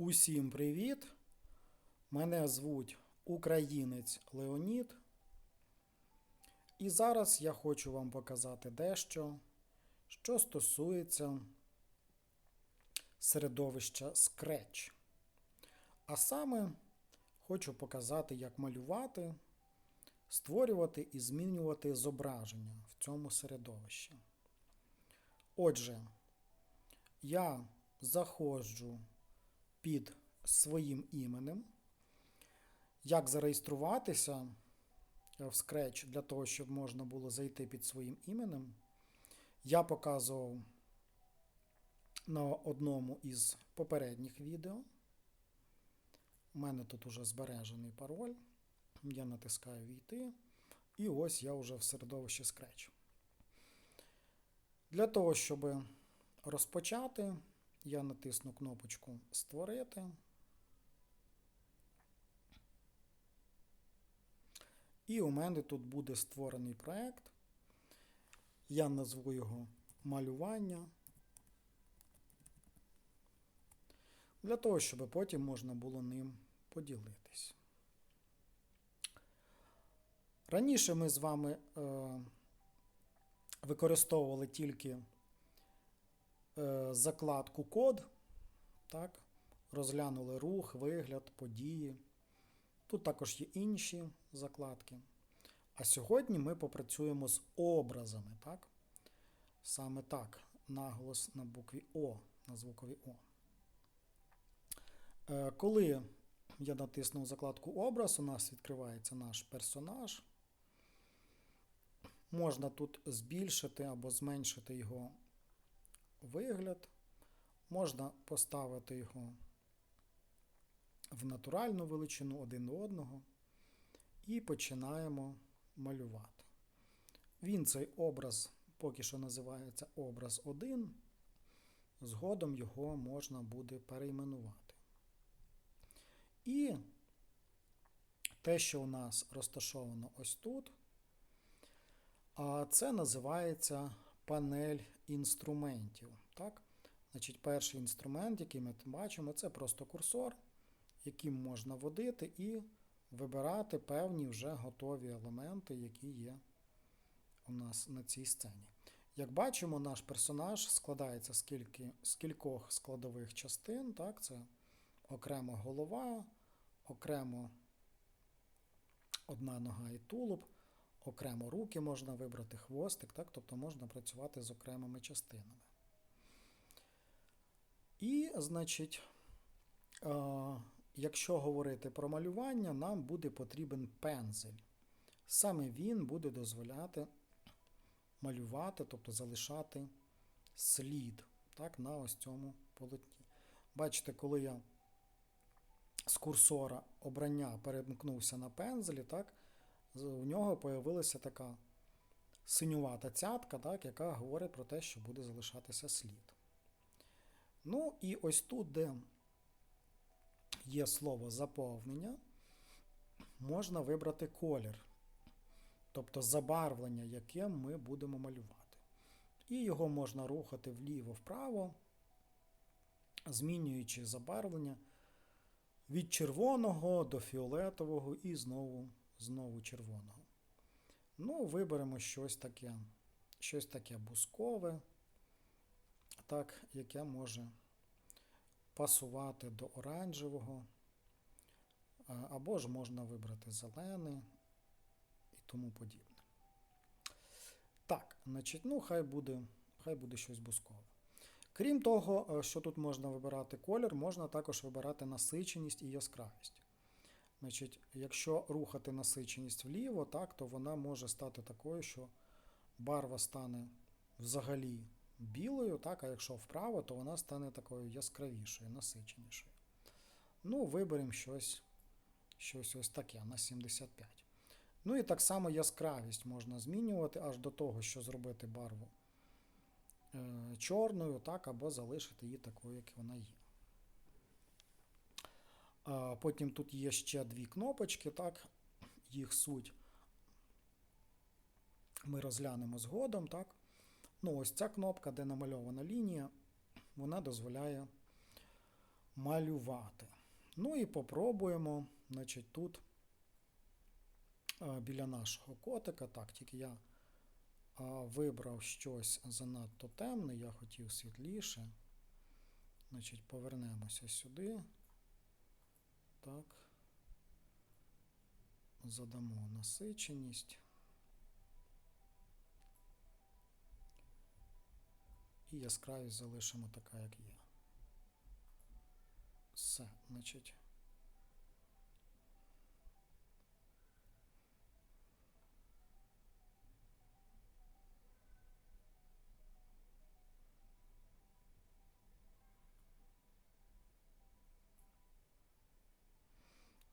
Усім привіт! Мене звуть Українець Леонід. І зараз я хочу вам показати дещо, що стосується середовища Scratch. А саме хочу показати, як малювати, створювати і змінювати зображення в цьому середовищі. Отже, я заходжу під своїм іменем. Як зареєструватися в Scratch для того, щоб можна було зайти під своїм іменем, я показував на одному із попередніх відео. У мене тут уже збережений пароль. Я натискаю Війти. І ось я вже в середовищі Scratch. Для того, щоб розпочати, я натисну кнопочку Створити. І у мене тут буде створений проект. Я назву його малювання. Для того, щоб потім можна було ним поділитись. Раніше ми з вами е, використовували тільки закладку код, так? розглянули рух, вигляд, події. Тут також є інші закладки. А сьогодні ми попрацюємо з образами. так? Саме так, наголос на букві О, на звукові О. Е, Коли я натиснув закладку Образ, у нас відкривається наш персонаж. Можна тут збільшити або зменшити його вигляд. Можна поставити його в натуральну величину один до одного. І починаємо малювати. Він цей образ поки що називається образ 1. Згодом його можна буде перейменувати. І те, що у нас розташовано ось тут, це називається панель інструментів. Так? Значить, Перший інструмент, який ми бачимо, це просто курсор, яким можна водити і вибирати певні вже готові елементи, які є у нас на цій сцені. Як бачимо, наш персонаж складається з, кільки, з кількох складових частин. Так? Це окремо голова, окремо одна нога і тулуб, окремо руки можна вибрати, хвостик, так? тобто можна працювати з окремими частинами. І, значить, якщо говорити про малювання, нам буде потрібен пензель. Саме він буде дозволяти малювати, тобто залишати слід так, на ось цьому полотні. Бачите, коли я з курсора обрання перемкнувся на пензелі, так, у нього з'явилася така синювата цятка, так, яка говорить про те, що буде залишатися слід. Ну, і ось тут, де є слово заповнення, можна вибрати колір, тобто забарвлення, яким ми будемо малювати. І його можна рухати вліво-вправо, змінюючи забарвлення від червоного до фіолетового і знову знову червоного. Ну, виберемо щось таке, щось таке бускове, так, яке може пасувати до оранжевого, або ж можна вибрати зелене і тому подібне. Так, значить, ну, хай буде, хай буде щось бускове. Крім того, що тут можна вибирати колір, можна також вибирати насиченість і яскравість. Значить, Якщо рухати насиченість вліво, так, то вона може стати такою, що барва стане взагалі білою, так, а якщо вправо, то вона стане такою яскравішою, насиченішою. Ну, виберемо щось щось ось таке на 75. Ну і так само яскравість можна змінювати аж до того, що зробити барву е, чорною, так, або залишити її такою, як вона є. Потім тут є ще дві кнопочки, так, їх суть ми розглянемо згодом. так. Ну, ось ця кнопка, де намальована лінія, вона дозволяє малювати. Ну і попробуємо, значить, тут біля нашого котика. Так, тільки я вибрав щось занадто темне, я хотів світліше. Значить, повернемося сюди. Так. Задамо насиченість. І яскравість залишимо така, як є. Все, значить.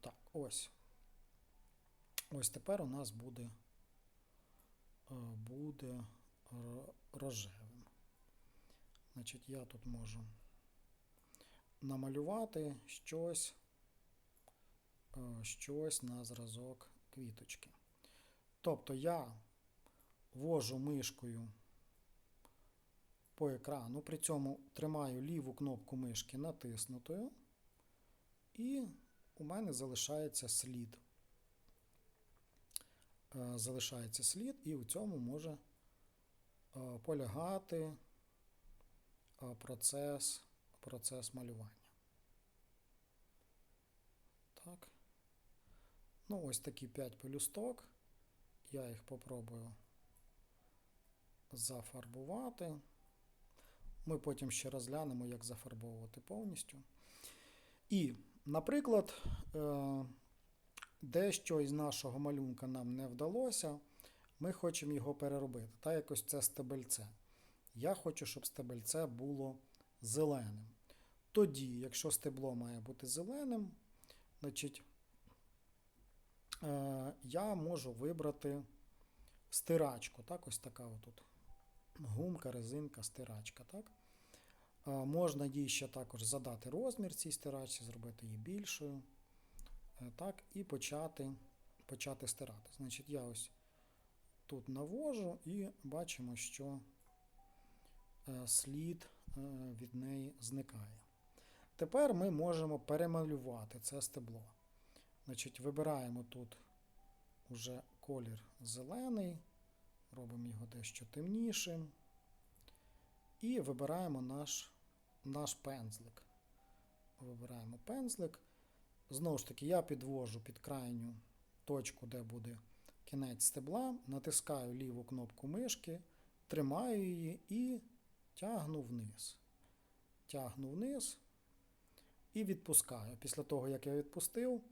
Так, ось. Ось тепер у нас буде, е, буде рожевим. Значить, я тут можу намалювати щось, е, щось на зразок квіточки. Тобто я ввожу мишкою по екрану, при цьому тримаю ліву кнопку мишки натиснутою, і у мене залишається слід. Е, Залишається слід, і у цьому може е, полягати е, процес, процес малювання. Так. Ну, ось такі 5 пелюсток. Я їх попробую зафарбувати. Ми потім ще розглянемо, як зафарбовувати повністю. І, наприклад, е, дещо із нашого малюнка нам не вдалося. Ми хочемо його переробити. Та якось це стебельце. Я хочу, щоб стебельце було зеленим. Тоді, якщо стебло має бути зеленим, значить, е, я можу вибрати стирачку. Так, ось така отут. Гумка, резинка, стирачка. Так? Е, Можна їй ще також задати розмір цій стирачці, зробити її більшою. Е, Так, і почати, почати стирати. Значить, я ось тут навожу і бачимо, що е, слід від неї зникає. Тепер ми можемо перемалювати це стебло. Значить, вибираємо тут уже колір зелений, робимо його дещо темнішим. І вибираємо наш, наш пензлик. Вибираємо пензлик. Знову ж таки, я підвожу під крайню точку, де буде кінець стебла, натискаю ліву кнопку мишки, тримаю її і тягну вниз. Тягну вниз і відпускаю. Після того, як я відпустив,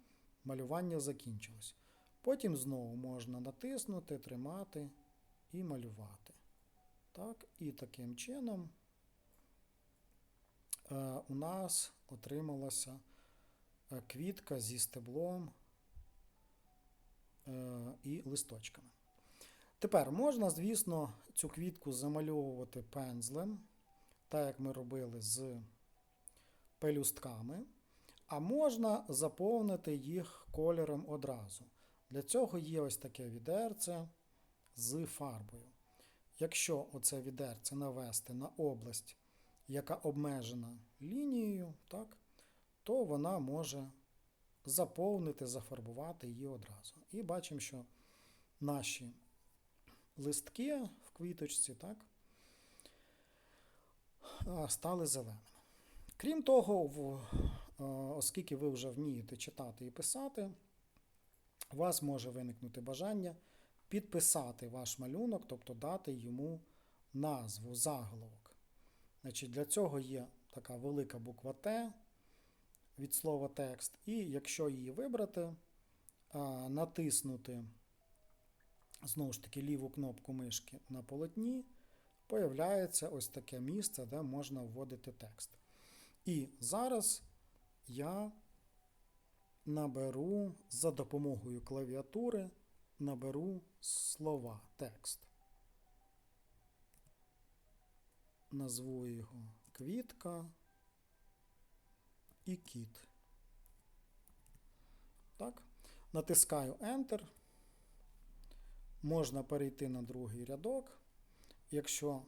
малювання закінчилось. Потім знову можна натиснути, тримати і малювати. Так, і таким чином у нас отрималася е, квітка зі стеблом е, і листочками. Тепер можна, звісно, цю квітку замальовувати пензлем, так як ми робили з пелюстками, а можна заповнити їх кольором одразу. Для цього є ось таке відерце з фарбою. Якщо оце відерце навести на область, яка обмежена лінією, так, то вона може заповнити, зафарбувати її одразу. І бачимо, що наші листки в квіточці так, стали зеленими. Крім того, оскільки ви вже вмієте читати і писати, у вас може виникнути бажання підписати ваш малюнок, тобто дати йому назву, заголовок. Значить, Для цього є така велика буква Т від слова текст, і якщо її вибрати, натиснути знову ж таки ліву кнопку мишки на полотні, появляється ось таке місце, де можна вводити текст. І зараз я наберу за допомогою клавіатури наберу слова текст. Назву його квітка і кіт. Так. Натискаю Enter. Можна перейти на другий рядок, якщо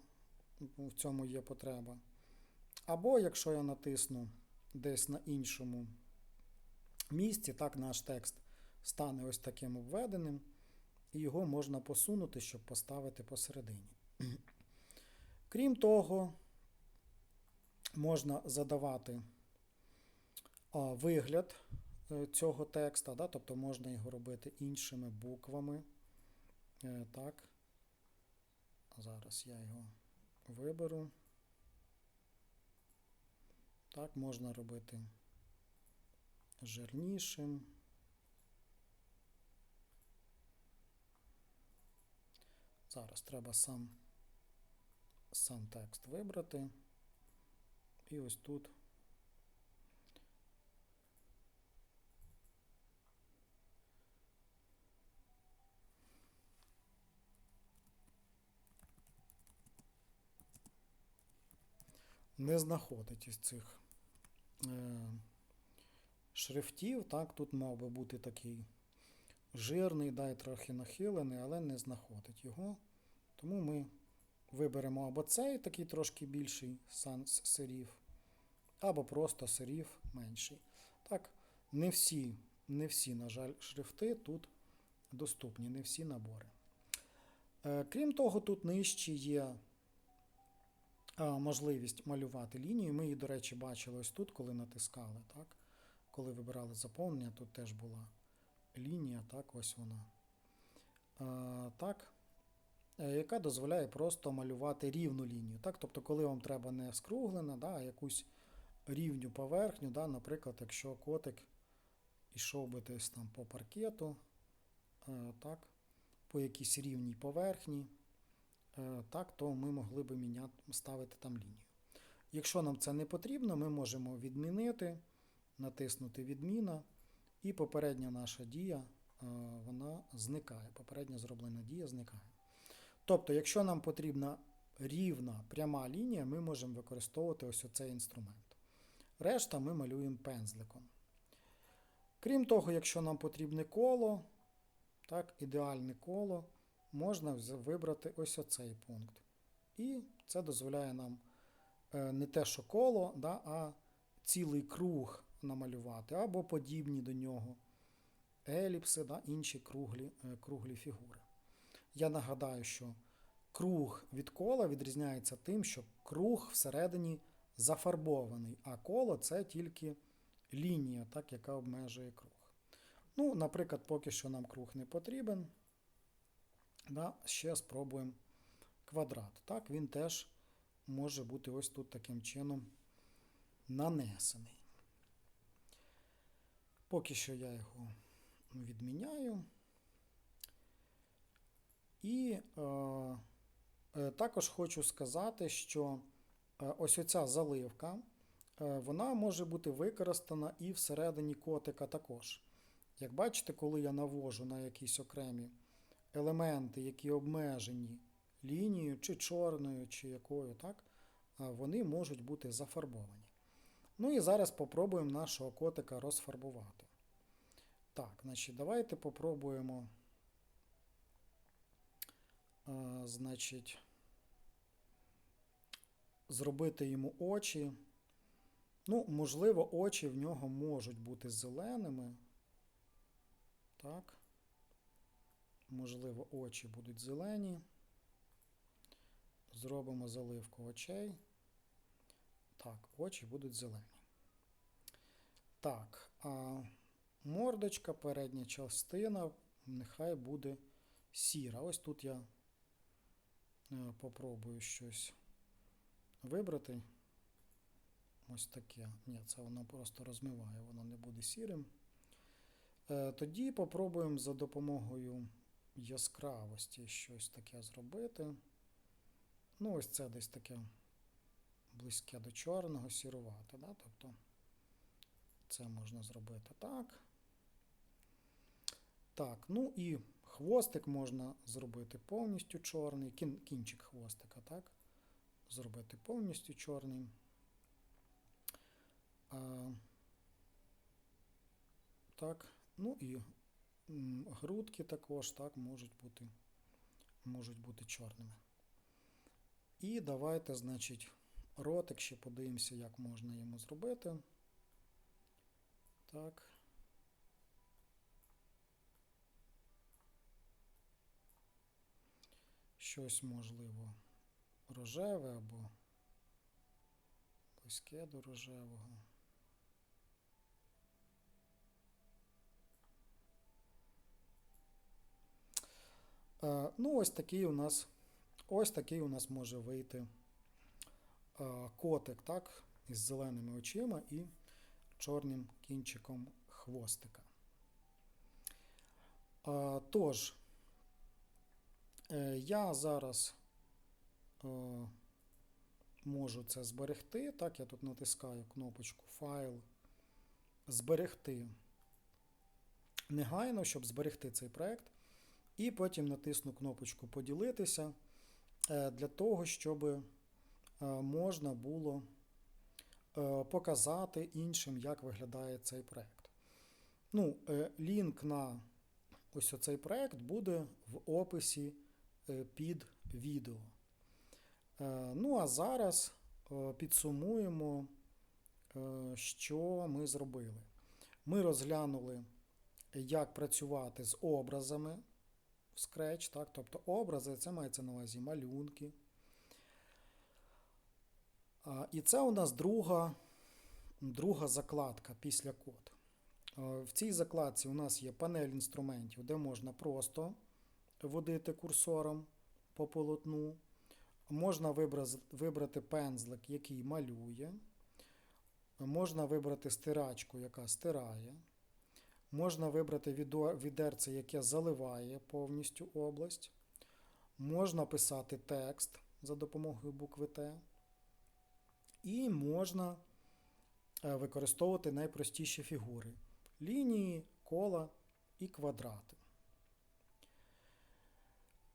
в цьому є потреба. Або якщо я натисну десь на іншому місці, так наш текст стане ось таким обведеним, і його можна посунути, щоб поставити посередині. Крім того, можна задавати вигляд е, цього текста, да, тобто можна його робити іншими буквами. Е, Так. Зараз я його виберу. Так, можна робити жирнішим. Зараз треба сам, сам текст вибрати. І ось тут. Не знаходить із цих е, шрифтів. Так, тут мав би бути такий жирний, да, і трохи нахилений, але не знаходить його. Тому ми виберемо або цей такий трошки більший санс серів, або просто серів менший. Так, не всі, не всі, на жаль, шрифти тут доступні, не всі набори. Е, крім того, тут нижче є можливість малювати лінію. Ми її, до речі, бачили ось тут, коли натискали. так? Коли вибирали заповнення, тут теж була лінія, так, ось вона. А, так, е, яка дозволяє просто малювати рівну лінію. Так? Тобто, коли вам треба не скруглена, да, а якусь рівню поверхню, да, наприклад, якщо котик ішов би десь там по паркету, е, так, по якійсь рівній поверхні, е, так, то ми могли би міняти, ставити там лінію. Якщо нам це не потрібно, ми можемо відмінити, натиснути відміна, і попередня наша дія е, вона зникає. Попередня зроблена дія зникає. Тобто, якщо нам потрібна рівна пряма лінія, ми можемо використовувати ось оцей інструмент. Решта ми малюємо пензликом. Крім того, якщо нам потрібне коло, так, ідеальне коло, можна вибрати ось оцей пункт. І це дозволяє нам е, не те, що коло, да, а цілий круг намалювати, або подібні до нього еліпси, да, інші круглі, е, круглі фігури. Я нагадаю, що круг від кола відрізняється тим, що круг всередині зафарбований, а коло це тільки лінія, так, яка обмежує круг. Ну, Наприклад, поки що нам круг не потрібен. Да, Ще спробуємо квадрат. Так, Він теж може бути ось тут таким чином нанесений. Поки що я його відміняю. І е, е, також хочу сказати, що е, ось оця заливка, е, вона може бути використана і всередині котика також. Як бачите, коли я навожу на якісь окремі елементи, які обмежені лінією, чи чорною, чи якою, так, вони можуть бути зафарбовані. Ну і зараз попробуємо нашого котика розфарбувати. Так, значить, давайте попробуємо. Значить, зробити йому очі. Ну, можливо, очі в нього можуть бути зеленими. Так. Можливо, очі будуть зелені. Зробимо заливку очей. Так, очі будуть зелені. Так, а мордочка, передня частина, нехай буде сіра. Ось тут я попробую щось вибрати. Ось таке. Ні, це воно просто розмиває, воно не буде сірим. Е, тоді попробуємо за допомогою яскравості щось таке зробити. Ну, ось це десь таке близьке до чорного, сірувати. Да? Тобто це можна зробити так. Так, ну і хвостик можна зробити повністю чорний, кін, кінчик хвостика, так? Зробити повністю чорним. А, Так, ну і грудки також так, можуть бути, можуть бути чорними. І давайте, значить, ротик ще подивимося, як можна йому зробити. Так. Щось можливо рожеве або близьке до рожевого. Е, Ну, ось такий у нас, ось такий у нас може вийти е, котик, так, із зеленими очима і чорним кінчиком хвостика. Е, Тож, я зараз е, можу це зберегти. Так, я тут натискаю кнопочку Файл, зберегти негайно, щоб зберегти цей проект. І потім натисну кнопочку Поділитися е, для того, щоб е, можна було е, показати іншим, як виглядає цей проект. Ну, е, лінк на ось цей проект буде в описі е, під відео. Е, Ну, а зараз е, підсумуємо, е, що ми зробили. Ми розглянули, як працювати з образами в Scratch, так? тобто образи, це мається на увазі малюнки. І це у нас друга, друга закладка після код. Е, В цій закладці у нас є панель інструментів, де можна просто водити курсором по полотну. Можна вибрати пензлик, який малює. Можна вибрати стирачку, яка стирає. Можна вибрати відерце, яке заливає повністю область. Можна писати текст за допомогою букви Т. І можна е, використовувати найпростіші фігури: лінії, кола і квадрати.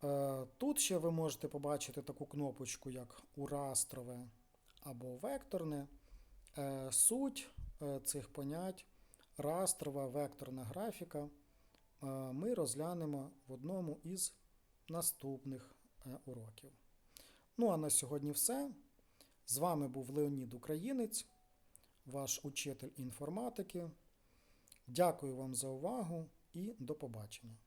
Е, Тут ще ви можете побачити таку кнопочку, як урастрове або векторне. Е, Суть е, цих понять растрова векторна графіка ми розглянемо в одному із наступних уроків. Ну а на сьогодні все. З вами був Леонід Українець, ваш учитель інформатики. Дякую вам за увагу і до побачення.